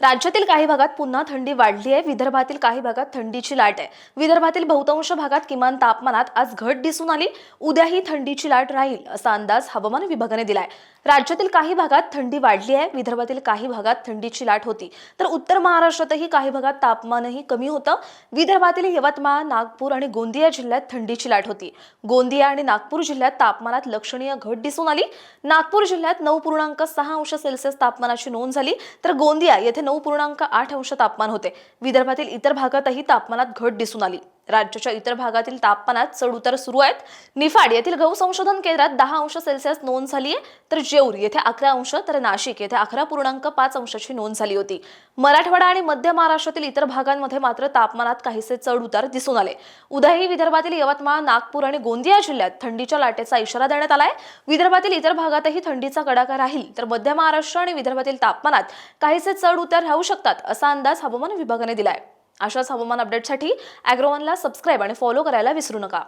राज्यातील काही भागात पुन्हा थंडी वाढली आहे. विदर्भातील काही भागात थंडीची लाट आहे. विदर्भातील बहुतांश भागात किमान तापमानात आज घट दिसून आली. उद्याही थंडीची लाट राहील असा अंदाज हवामान विभागाने दिलाय. राज्यातील काही भागात थंडी वाढली आहे. विदर्भातील काही भागात थंडीची लाट होती. तर उत्तर महाराष्ट्रातही काही भागात तापमानही कमी होतं. विदर्भातील यवतमाळ नागपूर आणि गोंदिया जिल्ह्यात थंडीची लाट होती. गोंदिया आणि नागपूर जिल्ह्यात तापमानात लक्षणीय घट दिसून आली. नागपूर जिल्ह्यात नऊ पूर्णांक सहा अंश सेल्सिअस तापमानाची नोंद झाली. तर गोंदिया येथे नऊ पूर्णांक आठ अंश तापमान होते. विदर्भातील इतर भागातही तापमानात घट दिसून आली. राज्याच्या इतर भागातील तापमानात चढउतार सुरू आहेत. निफाड येथील गहू संशोधन केंद्रात दहा अंश सेल्सिअस नोंद झाली आहे तर जेऊर येथे अकरा अंश तर नाशिक येथे अकरा पूर्णांक पाच अंशाची नोंद झाली होती. मराठवाडा आणि मध्य महाराष्ट्रातील इतर भागांमध्ये मात्र तापमानात काहीसे चढ उतार दिसून आले. उद्याही विदर्भातील यवतमाळ नागपूर आणि गोंदिया जिल्ह्यात थंडीच्या लाटेचा इशारा देण्यात आलाय. विदर्भातील इतर भागातही थंडीचा कडाका राहील तर मध्य महाराष्ट्र आणि विदर्भातील तापमानात काहीसे चढ उतार राहू शकतात असा अंदाज हवामान विभागाने दिलाय. अशाच हवामान अपडेटसाठी अॅग्रोवनला सबस्क्राईब आणि फॉलो करायला विसरू नका.